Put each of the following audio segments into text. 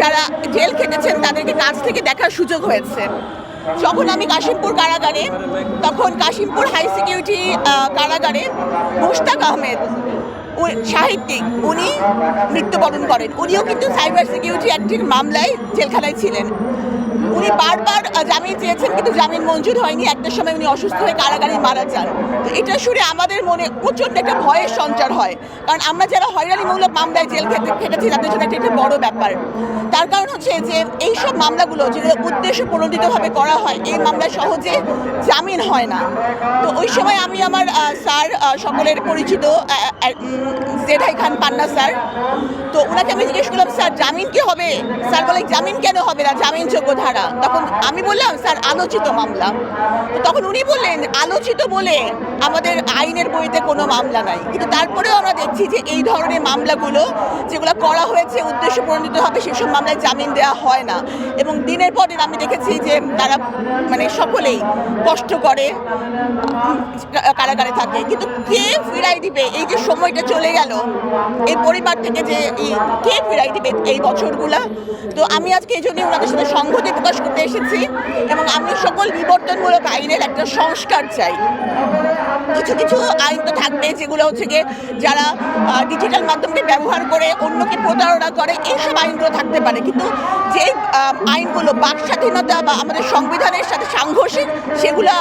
যারা জেল খেটেছেন, তাদেরকে কাছ থেকে দেখার সুযোগ হয়েছে। যখন আমি কাশিমপুর কারাগারে, তখন কাশিমপুর হাই সিকিউরিটি কারাগারে মুশতাক আহমেদ সাহিত্যিক, উনি মৃত্যুবরণ করেন। উনিও কিন্তু সাইবার সিকিউরিটি অ্যাক্টের মামলায় জেলখানায় ছিলেন। উনি বারবার জামিন চেয়েছেন কিন্তু জামিন মঞ্জুর হয়নি। একটা সময় উনি অসুস্থ হয়ে কারাগারে মারা যান। তো এটা শুনে আমাদের মনে প্রচণ্ড একটা ভয়ের সঞ্চার হয়। কারণ আমরা যারা হয়রানিমূলক মামলায় জেল খেতে খেটেছি, তাদের জন্য এটা একটা বড় ব্যাপার। তার কারণ হচ্ছে যে এই সব মামলাগুলো যেগুলো উদ্দেশ্য প্রণোদিতভাবে করা হয়, এই মামলায় সহজে জামিন হয় না। তো ওই সময় আমি আমার স্যার সকলের পরিচিত জেঠাই খান পান্না, স্যার। তো ওনাকে আমি জিজ্ঞেস করলাম, স্যার, জামিন কি হবে? স্যার বলে, জামিন কেন হবে না? জামিনযোগ্য ধারা। তখন আমি বললাম, স্যার, আলোচিত মামলা। তো তখন উনি বললেন, আলোচিত বলে আমাদের আইনের বইতে কোনো মামলা নাই। কিন্তু তারপরেও আমরা দেখছি যে এই ধরনের মামলাগুলো, যেগুলো করা হয়েছে, উদ্দেশ্য প্রণোদিত হবে, সেসব মামলায় জামিন দেওয়া হয় না। এবং দিনের পর দিন আমি দেখেছি যে তারা মানে সকলেই কষ্ট করে কারাগারে থাকে। কিন্তু কে ফিরাই দিবে? এই যে সময়টা চলে গেল। এই পরিবার থেকে যে এই কে ফিরাই দিবে এই বছরগুলা? তো আমি আজকে এই জন্যই ওনাদের সাথে সংহতি প্রকাশ করতে এসেছি এবং আমি সকল বিবর্তনমূলক আইনের একটা সংস্কার চাই। কিছু কিছু আইন তো থাকবে যেগুলো হচ্ছে গিয়ে যারা ডিজিটাল মাধ্যমকে ব্যবহার করে অন্যকে প্রতারণা করে, এইসব আইনগুলো থাকতে পারে। কিন্তু যে আইনগুলো বাক স্বাধীনতা বা আমাদের সংবিধানের সাথে সাংঘর্ষিক, সেগুলো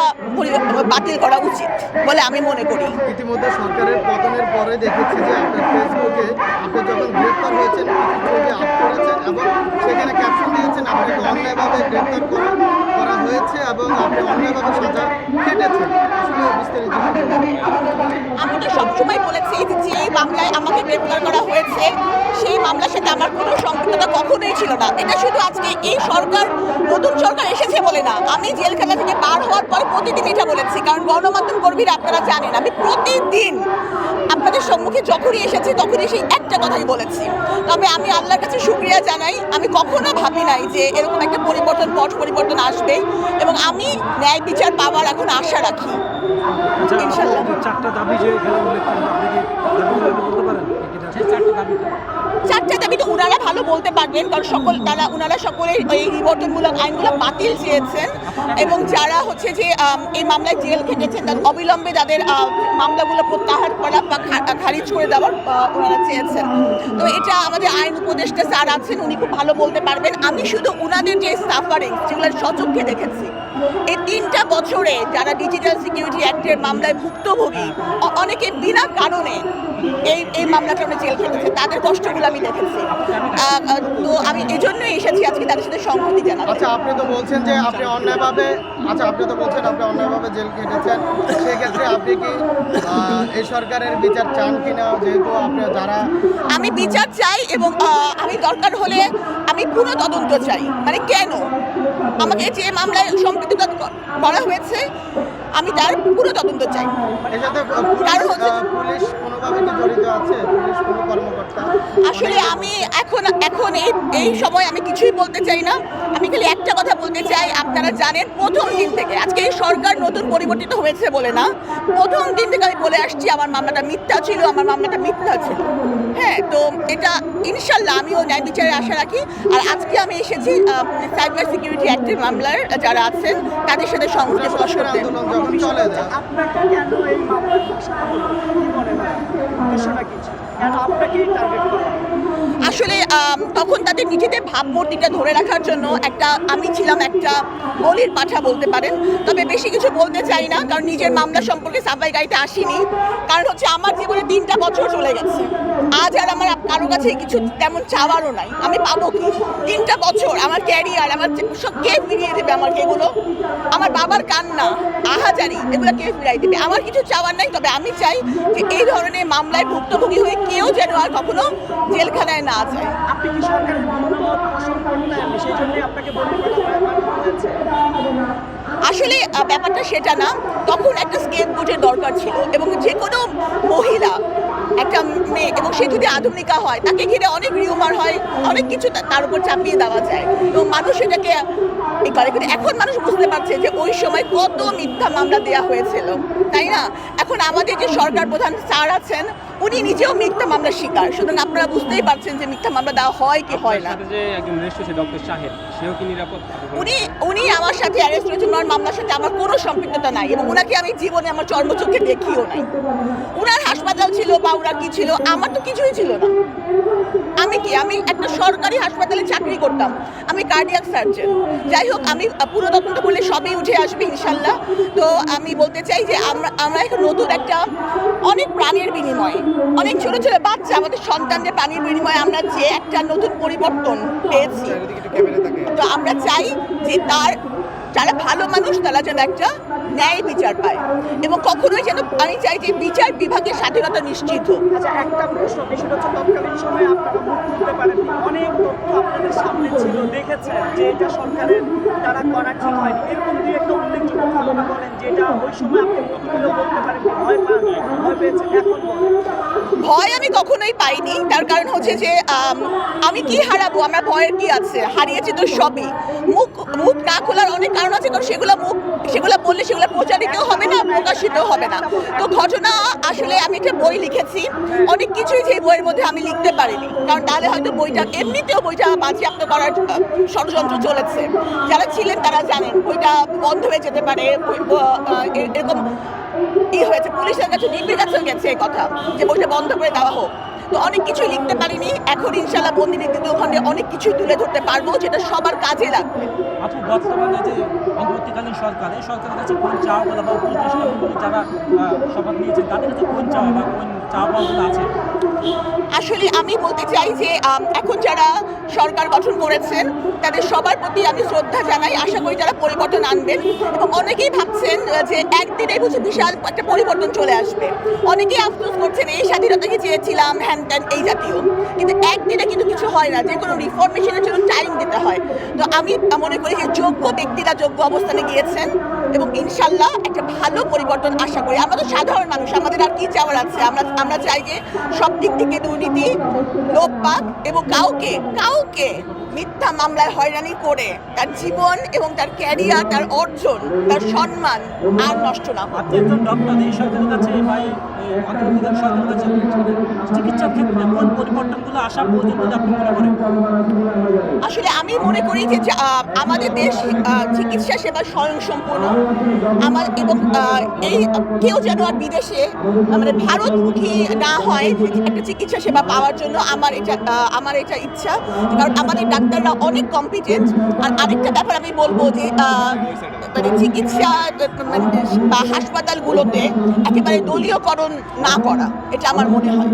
বাতিল করা উচিত বলে আমি মনে করি। ইতিমধ্যে সরকারের পতনের পরে দেখেছি যে আপনার ফেসবুকে আপনি যখন গ্রেপ্তার হয়েছেন ছবি আপ করেছেন এবং সেখানে ক্যাপশন দিয়েছেন, আপনাকে অন্যায়ভাবে গ্রেপ্তার করা হয়েছে এবং আপনি অন্যায়ভাবে সাজা কেটেছেন। আসলে বিস্তারিত আমি তো সবসময় বলেছি যে মামলায় আমাকে গ্রেপ্তার করা হয়েছে, সেই মামলার সাথে আমার কোনো সম্পৃক্ততা কখনোই ছিল না। এটা শুধু আজকে এই সরকার, নতুন সরকার এসেছে বলে না। আমি জেলখানা থেকে বার হওয়ার পর প্রতিদিন এটা বলেছি, কারণ গণমাধ্যম কর্মীরা আপনারা জানেন, আমি প্রতিদিন আপনাদের সম্মুখে যখনই এসেছি, তখনই সেই একটা কথাই বলেছি। তবে আমি আল্লাহর কাছে শুক্রিয়া জানাই। আমি কখনো ভাবি নাই যে এরকম একটা পরিবর্তন পট পরিবর্তন আসবে এবং আমি ন্যায় বিচার পাওয়ার এখন আশা রাখি। আচ্ছা ইনশাল্লাহ। চারটা দাবি যে চারটা তো ওনারা ভালো বলতে পারবেন কারণ সকল তারা ওনারা সকলে এই বিবর্তনমূলক আইনগুলো বাতিল চেয়েছেন এবং যারা হচ্ছে যে এই মামলায় জেল খেটেছেন তাদের অবিলম্বে তাদের মামলাগুলো প্রত্যাহার করা বা খারিজ করে দেওয়ার ওনারা চেয়েছেন। তো এটা আমাদের আইন উপদেষ্টা স্যার আছেন উনি খুব ভালো বলতে পারবেন। আমি শুধু ওনাদের যে সাফারিং যেগুলো সচক্ষে দেখেছি এই তিনটা বছরে যারা ডিজিটাল সিকিউরিটি অ্যাক্টের মামলায় ভুক্তভোগী অনেকে বিনা কারণে এই এই মামলাটা আমরা জেল খেটেছে। তাদের কষ্টগুলো আমি দেখেছি। তো আমি এই জন্যই এসেছি আজকে তাদের সাথে সংহতি জানাতে। আচ্ছা আপনি তো বলছেন যে আপনি অন্যায়ভাবে আচ্ছা আপনি তো বলছেন আপনি অন্যায়ভাবে জেল কেটেছেন সেক্ষেত্রে আপনি কি এই সরকারের বিচার চান কিনা? যেহেতু আপনি যারা আমি বিচার চাই এবং আমি দরকার হলে আমি পুরো তদন্ত চাই। মানে কেন? আমাকে যে মামলায় সম্পৃক্ত করা হয়েছে আমি তার পুরো তদন্ত চাই। কারণ আসলে আমি এখন এখন এই এই সময় আমি কিছুই বলতে চাই না। আমি খালি একটা কথা বলতে চাই আপনারা জানেন প্রথম দিন থেকে আজকে এই সরকার নতুন পরিবর্তিত হয়েছে বলে না প্রথম দিন থেকে আমি বলে আসছি আমার মামলাটা মিথ্যা ছিল আমার মামলাটা মিথ্যা ছিল। হ্যাঁ তো এটা ইনশাল্লাহ আমিও ন্যায় বিচারে আশা রাখি। আর আজকে আমি এসেছি সাইবার সিকিউরিটি অ্যাক্টের মামলার যারা আছেন তাদের সাথে সংহতি প্রকাশ করতে আন্দোলন যখন চলে যায় আপনাকে কেন এই মামলায় কি মনে হয়? উদ্দেশ্যটা কেন আপনাকেই টার্গেট করা? আসলে তখন তাদের নিজেদের ভাবমূর্তিটা ধরে রাখার জন্য একটা, আমি ছিলাম একটা বলির পাঠা বলতে পারেন। তবে বেশি কিছু বলতে চাই না, কারণ নিজের মামলা সম্পর্কে সাফাই গাইতে আসিনি। কারণ হচ্ছে আমার জীবনে তিনটা বছর চলে গেছে। আজ আর আমার কারও কাছে কিছু তেমন চাওয়ারও নাই। আমি পাবো কি? তিনটা বছর আমার ক্যারিয়ার, আমার সব কে ফিরিয়ে দেবে আমার এগুলো। আমার বাবার কান্না, আহাজারি, এগুলো কে ফিরাই দেবে। আমার কিছু চাওয়ার নাই, তবে আমি চাই যে এই ধরনের মামলায় ভুক্তভোগী হয়ে কেউ যেন আর কখনো জেলখানায় না যায় আপনি কি সরকারের মনোভাব পোষণ করতেন সেই জন্যই আপনাকে বলি আসলে ব্যাপারটা সেটা না। তখন একটা স্কেট বোর্ডের দরকার ছিল এবং যে কোনো মহিলা একটা মেয়ে এবং সে যদি আধুনিকা হয়, তাকে ঘিরে অনেক রিউমার হয়, অনেক কিছু তার উপর চাপিয়ে দেওয়া যায়। এবং মানুষ এটাকে করে কিন্তু এখন মানুষ বুঝতে পারছে যে ওই সময় কত মিথ্যা মামলা দেওয়া হয়েছিল। তাই না? এখন আমাদের যে সরকার প্রধান স্যার আছেন, উনি নিজেও মিথ্যা মামলা শিকার। সুতরাং আপনারা বুঝতেই পারছেন যে মিথ্যা মামলা দেওয়া হয় কি হয় না। যে একজন ডক্টর শাহেদ সেও কি নিরাপদ? উনি উনি আমার সাথে অ্যারেস্ট হয়েছেন ওনার মামলার সাথে আমার কোনো সম্পৃক্ততা নাই এবং ওনাকে আমি জীবনে আমার চর্মচোখে দেখিও নাই। ওনার হাসপাতাল ছিল বা ওনার কি ছিল, আমার তো কিছুই ছিল না। আমি কি? আমি একটা সরকারি হাসপাতালে চাকরি করতাম। আমি কার্ডিয়াক সার্জন যাই হোক আমি পুরো তদন্ত করলে সবই উঠে আসবে ইনশাল্লাহ। তো আমি বলতে চাই যে আমরা আমরা এখন নতুন একটা অনেক প্রাণের বিনিময়ে। অনেক ছোট ছোট বাচ্চা আমাদের সন্তানদের প্রাণীর বিনিময়ে আমরা যে একটা নতুন পরিবর্তন পেয়েছি। তো আমরা চাই যে তার যারা ভালো মানুষ তারা যেন একটা ন্যায় বিচার পায়। এবং কখনোই যেন আমি চাই যে বিচার বিভাগের স্বাধীনতা নিশ্চিত হোক। আচ্ছা একটা প্রশ্ন সেটা হচ্ছে তৎকালীন সময়ে আপনারা মুখ খুলতে অনেক তথ্য আপনাদের সামনে ছিল দেখেছেন যে এটা সরকারের দ্বারা করা ঠিক হয়নি। এরকম দুই একটা উল্লেখযোগ্য ঘটনা বলেন যেটা ওই সময় আপনি বলতে ভয় পান ভয় পেয়েছেন এখন ভয় আমি কখনোই পাইনি। তার কারণ হচ্ছে যে আমি কি হারাবো? আমরা ভয়ের কি আছে? হারিয়েছি তো সবই। মুখ মুখ না খোলার অনেক কারণ আছে কারণ সেগুলো মুখ সেগুলো বললে সেগুলো প্রচারিত হবে না প্রকাশিত হবে না। তো ঘটনা আসলে আমি একটা বই লিখেছি। অনেক কিছুই যে বইয়ের মধ্যে আমি লিখতে পারিনি। কারণ তাহলে হয়তো বইটা এমনিতেও বইটা বাজেয়াপ্ত করার ষড়যন্ত্র চলেছে। যারা ছিলেন তারা জানেন, বইটা বন্ধ হয়ে যেতে পারে এরকম ই হয়েছে। পুলিশের কাছে ডিগ্রির কাছেও গেছে এই কথা, যে বইটা বন্ধ করে দেওয়া হোক। অনেক কিছুই লিখতে পারিনি। এখন ইনশাল্লাহ বন্দিনী দ্বিতীয় খণ্ডে অনেক কিছুই তুলে ধরতে পারব যেটা সবার কাজে লাগবে। আপু বর্তমানে যে অন্তর্বর্তীকালীন সরকার এই সরকারের কাছে কোন চাওয়া পাওয়া বা উপদেষ্টাগুলো যারা শপথ নিয়েছেন তাদের কাছে কোন চাওয়া বা কোন চাওয়া পাওয়াগুলো আছে? আসলে আমি বলতে চাই যে এখন যারা সরকার গঠন করেছেন তাদের সবার প্রতি আমি শ্রদ্ধা জানাই। আশা করি তারা পরিবর্তন আনবেন এবং অনেকেই ভাবছেন যে একদিনে বুঝে বিশাল একটা পরিবর্তন চলে আসবে। অনেকেই আফসোস করছেন এই স্বাধীনতাকে চেয়েছিলাম হ্যান ত্যান এই জাতীয়। কিন্তু একদিনে কিন্তু কিছু হয় না, যে কোনো রিফর্মেশনের জন্য টাইম দিতে হয়। তো আমি মনে করি যে যোগ্য ব্যক্তিরা যোগ্য অবস্থানে গিয়েছেন। এবং ইনশাল্লাহ একটা ভালো পরিবর্তন আশা করি। আমরা তো সাধারণ মানুষ আমাদের আর কি চাওয়ার আছে? আমরা আমরা চাই যে সব দিক থেকে দুর্নীতি লোপ পাক এবং কাউকে কাউকে মিথ্যা মামলায় হয়রানি করে তার জীবন এবং তার ক্যারিয়ার তার অর্জন তার সম্মান আর নষ্ট না হয় একজন ডক্টর এই সরকারের কাছে বা এই এই অন্তর্বর্তীকালীন সরকারের কাছে চিকিৎসার ক্ষেত্রে কোন পরিবর্তনগুলো আসা প্রয়োজন বলে আপনি মনে করেন? আসলে আমি মনে করি যে আমাদের দেশ চিকিৎসা সেবা স্বয়ংসম্পূর্ণ। আমার এবং এই কেউ যেন আর বিদেশে মানে ভারতমুখী না হয়, একটা চিকিৎসা সেবা পাওয়ার জন্য আমার এটা আমার এটা ইচ্ছা। কারণ আমাদের ডাক্তাররা অনেক কম্পিটেন্ট আর আরেকটা ব্যাপার আমি বলব যে মানে চিকিৎসা মানে বা হাসপাতালগুলোতে একেবারে দলীয়করণ না করা, এটা আমার মনে হয়।